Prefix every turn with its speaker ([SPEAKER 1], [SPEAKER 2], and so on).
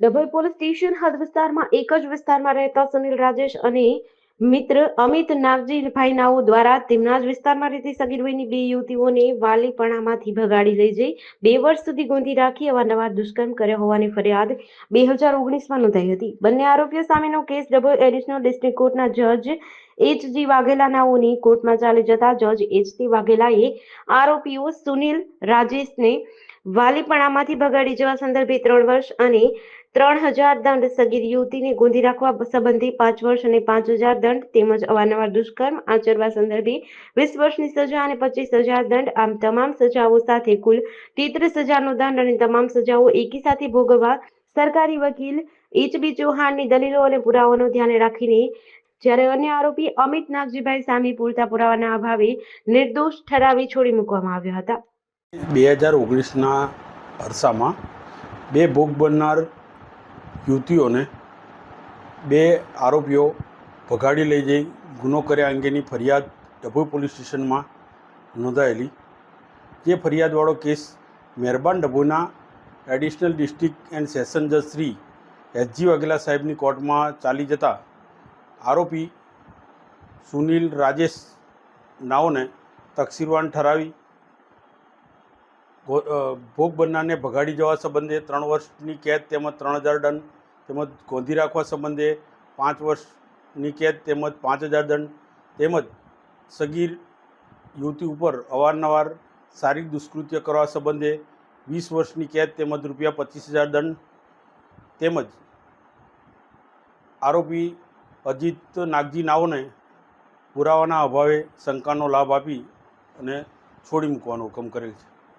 [SPEAKER 1] Dabhoi police station હદ વિસ્તારમાં એક જ વિસ્તારમાં રહેતા સુનિલ રાજેશ અને મિત્ર અમિત નાગજીભાઈ નાઓ દ્વારા તેમના જ વિસ્તારમાં રહેતી સગીર વયની બે યુવતીઓને વાલીપણામાંથી ભગાડી લઈ જઈ બે વર્ષ સુધી ગોંધી રાખી અવારનવાર દુષ્કર્મ કર્યા હોવાની ફરિયાદ બે હજાર ઓગણીસમાં નોંધાઈ હતી. બંને આરોપીઓ સામેનો કેસ ડભોઈ એડિશનલ ડિસ્ટ્રિક્ટ કોર્ટના જજ એચ જી વાઘેલા નાઓની કોર્ટમાં ચાલી જતા જજ એચ ટી વાઘેલાએ આરોપીઓ સુનિલ રાજેશને વાલીપણામાંથી ભગાડી જવા સંદર્ભે ત્રણ વર્ષ અને ત્રણ હજાર દંડ સગીર યુવતીને ગોંધી રાખવા સંબંધી પાંચ વર્ષ અને પાંચ હજાર દંડ તેમજ અવારનવાર દુષ્કર્મ આચરવા સંદર્ભે વીસ વર્ષની સજા અને પચીસ હજાર દંડ, આમ તમામ સજાઓ સાથે કુલ તેત્રીસ હજારનો દંડ અને તમામ સજાઓ એકી સાથે ભોગવવા સરકારી વકીલ એચ બી ચૌહાણની દલીલો અને પુરાવાનો ધ્યાને રાખીને જ્યારે અન્ય આરોપી અમિત નાગજીભાઈ સામે પૂરતા પુરાવાના અભાવે નિર્દોષ ઠરાવી છોડી મૂકવામાં આવ્યા હતા.
[SPEAKER 2] બે હજાર ઓગણીસના અરસામાં બે ભોગ બનનાર યુવતીઓને બે આરોપીઓ ભગાડી લઈ જઈ ગુનો કર્યા અંગેની ફરિયાદ ડભોઈ પોલીસ સ્ટેશનમાં નોંધાયેલી. જે ફરિયાદવાળો કેસ મહેરબાન ડભોઈના એડિશનલ ડિસ્ટ્રિક્ટ એન્ડ સેશન જજ શ્રી એસજી વાઘેલા સાહેબની કોર્ટમાં ચાલી જતા આરોપી સુનિલ રાજેશ નાઓને તકસીરવાન ઠરાવી ભોગ બનનારને ભગાડી જવા સંબંધે ત્રણ વર્ષની કેદ તેમજ ત્રણ હજાર દંડ તેમજ ગોંધી રાખવા સંબંધે પાંચ વર્ષની કેદ તેમજ પાંચ હજાર દંડ તેમજ સગીર યુવતી ઉપર અવારનવાર શારીરિક દુષ્કૃત્ય કરવા સંબંધે વીસ વર્ષની કેદ તેમજ રૂપિયા પચીસ હજાર દંડ તેમજ આરોપી અજીત નાગજી નાઓને પુરાવાના અભાવે શંકાનો લાભ આપી અને છોડી મૂકવાનો હુકમ કરેલ છે.